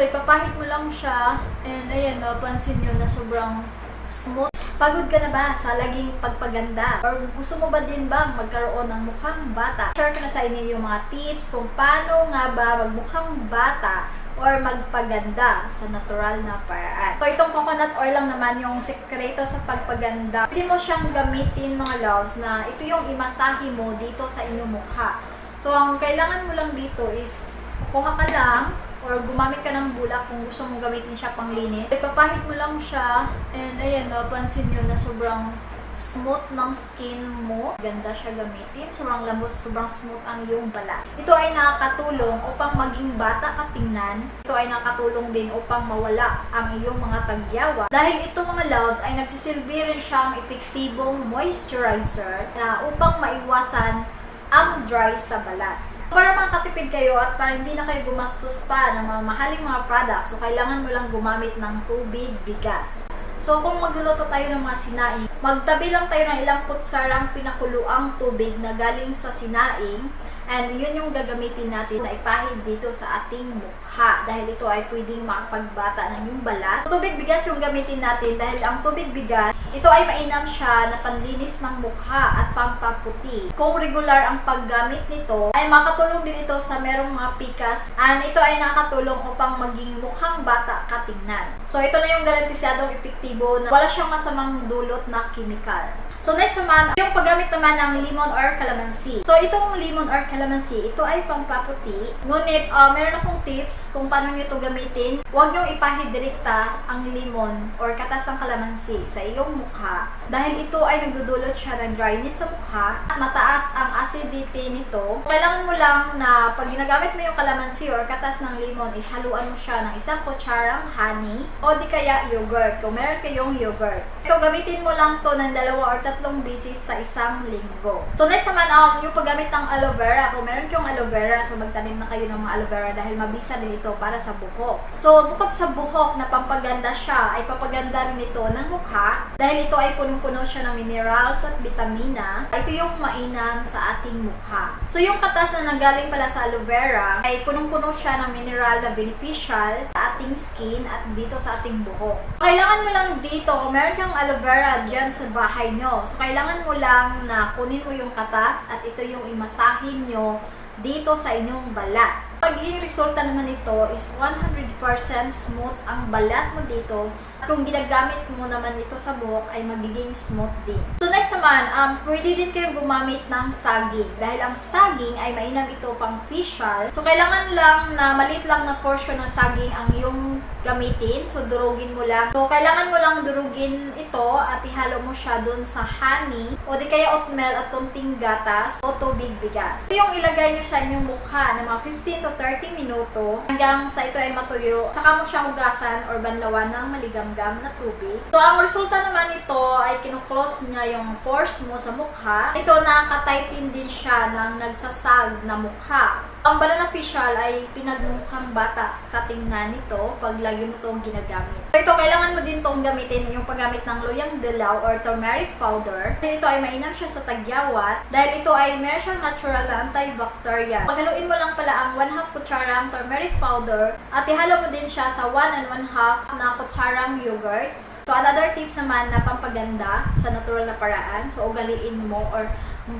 So, ipapahit mo lang siya. And ayan, mapansin nyo na sobrang smooth. Pagod ka na ba sa laging pagpaganda? Or gusto mo ba din bang magkaroon ng mukhang bata? Share ko na sa inyo yung mga tips kung paano nga ba magmukhang bata or magpaganda sa natural na paraan. So, itong coconut oil lang naman yung sekreto sa pagpaganda. Pwede mo siyang gamitin mga loves na ito yung imasahe mo dito sa inyong mukha. So, ang kailangan mo lang dito is kuha ka lang or gumamit ka ng bulak kung gusto mong gamitin siya pang linis. Ipapahit mo lang siya and ayan, mapansin nyo na sobrang smooth ng skin mo. Ganda siya gamitin. Sobrang lambot, sobrang smooth ang iyong balat. Ito ay nakakatulong upang maging bata ka tingnan. Ito ay nakakatulong din upang mawala ang iyong mga tagyawa. Dahil ito mga loves ay nagsisilbi rin siyang epektibong moisturizer na upang maiwasan ang dry sa balat. Para makatipid kayo at para hindi na kayo gumastos pa ng mga mahaling mga products, so kailangan mo lang gumamit ng tubig, bigas. So kung magluluto tayo ng mga sinaing, magtabi lang tayo ng ilang kutsarang pinakuluang tubig na galing sa sinaing and yun yung gagamitin natin na ipahid dito sa ating mukha dahil ito ay pwedeng makapagbata ng yung balat. Tubig bigas yung gamitin natin dahil ang tubig bigas, ito ay mainam siya na panlinis ng mukha at pampaputi. Kung regular ang paggamit nito, ay makatulong din ito sa merong mga pikas and ito ay nakatulong upang maging mukhang bata katingnan. So ito na yung garantisadong epektibo na wala siyang masamang dulot na chemical. So next naman, yung paggamit naman ng lemon or calamansi. So itong lemon or calamansi, ito ay pampaputi. Ngunit uh, meron akong tips kung paano nyo ito gamitin. Huwag nyo ipahid direkta ang lemon or katas ng calamansi sa iyong mukha. Dahil ito ay nagdudulot siya ng dryness sa mukha at mataas ang acidity nito. Kailangan mo lang na pag ginagamit mo yung calamansi or katas ng lemon is haluan mo siya ng isang kutsarang honey o di kaya yogurt. Kung meron kayong yogurt. Ito gamitin mo lang to ng dalawa or tatlong beses sa isang linggo. So next naman, um, yung paggamit ng aloe vera. Kung meron kayong aloe vera, so magtanim na kayo ng mga aloe vera dahil mabisa din ito para sa buhok. So bukod sa buhok na pampaganda siya, ay papaganda rin ito ng mukha dahil ito ay punong-puno siya ng minerals at vitamina. Ito yung mainam sa ating mukha. So yung katas na nanggaling pala sa aloe vera ay punong-puno siya ng mineral na beneficial sa ating skin at dito sa ating buhok. Kailangan mo lang dito, kung meron kang aloe vera dyan sa bahay nyo, so kailangan mo lang na kunin mo yung katas at ito yung imasahin nyo dito sa inyong balat. Pagiging resulta naman ito is 100% smooth ang balat mo dito. Kung ginagamit mo naman ito sa buhok ay magiging smooth din. So next naman, um, pwede din kayo gumamit ng saging. Dahil ang saging ay mainam ito pang facial. So kailangan lang na maliit lang na portion ng saging ang iyong gamitin. So durugin mo lang. So kailangan mo lang durugin ito at ihalo mo siya dun sa honey o di kaya oatmeal at konting gatas o tubig bigas. Ito yung ilagay nyo sa inyong mukha na mga 15 to 30 minuto hanggang sa ito ay matuyo. Saka mo siya hugasan or banlawan ng maligamgam na tubig. So ang resulta naman nito ay kinuklose niya yung pores mo sa mukha. Ito nakaka-tighten din siya ng nagsasag na mukha. Ang banana facial ay pinagmukhang bata katingnan nito pag lagi mo itong ginagamit. Kailangan mo din itong gamitin yung paggamit ng loyang dilaw or turmeric powder. Ito ay mainam siya sa tagyawat dahil ito ay meron siyang natural na antibacterial. Paghaluin mo lang pala ang 1 half kutsarang turmeric powder at ihalo mo din siya sa 1 and 1 half na kutsarang yogurt. So another tips naman na pampaganda sa natural na paraan. So ugaliin mo or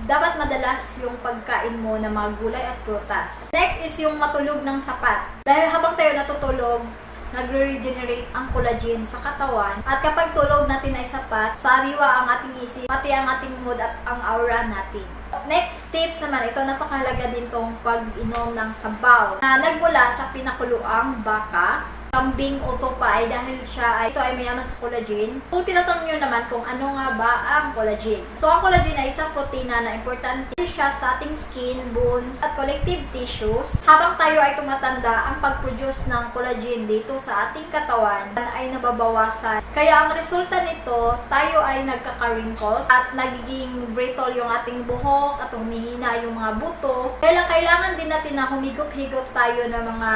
dapat madalas yung pagkain mo ng mga gulay at prutas. Next is yung matulog ng sapat. Dahil habang tayo natutulog, nagre-regenerate ang collagen sa katawan. At kapag tulog natin ay sapat, sariwa ang ating isip, pati ang ating mood at ang aura natin. Next tips naman, ito napakahalaga din tong pag-inom ng sabaw na nagmula sa pinakuluang baka kambing o tupa ay dahil siya ay ito ay mayaman sa collagen. Kung tinatanong nyo naman kung ano nga ba ang collagen. So ang collagen ay isang protina na importante siya sa ating skin, bones, at collective tissues. Habang tayo ay tumatanda, ang pag-produce ng collagen dito sa ating katawan ay nababawasan. Kaya ang resulta nito, tayo ay nagkaka-wrinkles at nagiging brittle yung ating buhok at humihina yung mga buto. Kaya kailangan din natin na humigop-higop tayo ng mga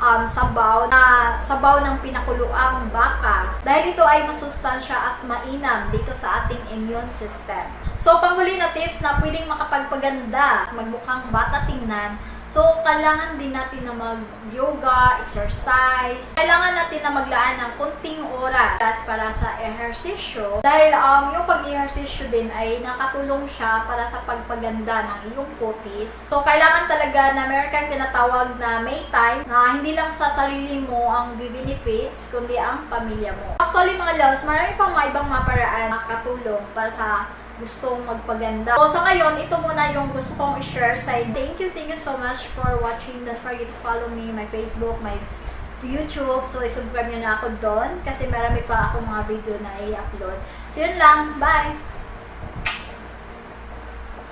um, sabaw na sabaw ng pinakuluang baka dahil ito ay masustansya at mainam dito sa ating immune system. So, panghuli na tips na pwedeng makapagpaganda, magmukhang bata tingnan. So, kailangan din natin na mag-yoga, exercise. Kailangan natin na maglaan ng konting oras para sa ehersisyo. Dahil um, yung pag-ehersisyo din ay nakatulong siya para sa pagpaganda ng iyong kutis. So, kailangan talaga na meron kang tinatawag na may time na hindi lang sa sarili mo ang benefits, kundi ang pamilya mo. Actually, mga loves, marami pang mga ibang mga paraan na katulong para sa gustong magpaganda. So, so ngayon, ito muna yung gusto kong i-share sa inyo. Thank you, thank you so much for watching. Don't forget to follow me, my Facebook, my YouTube. So, isubscribe nyo na ako doon kasi marami pa ako mga video na i-upload. So, yun lang. Bye!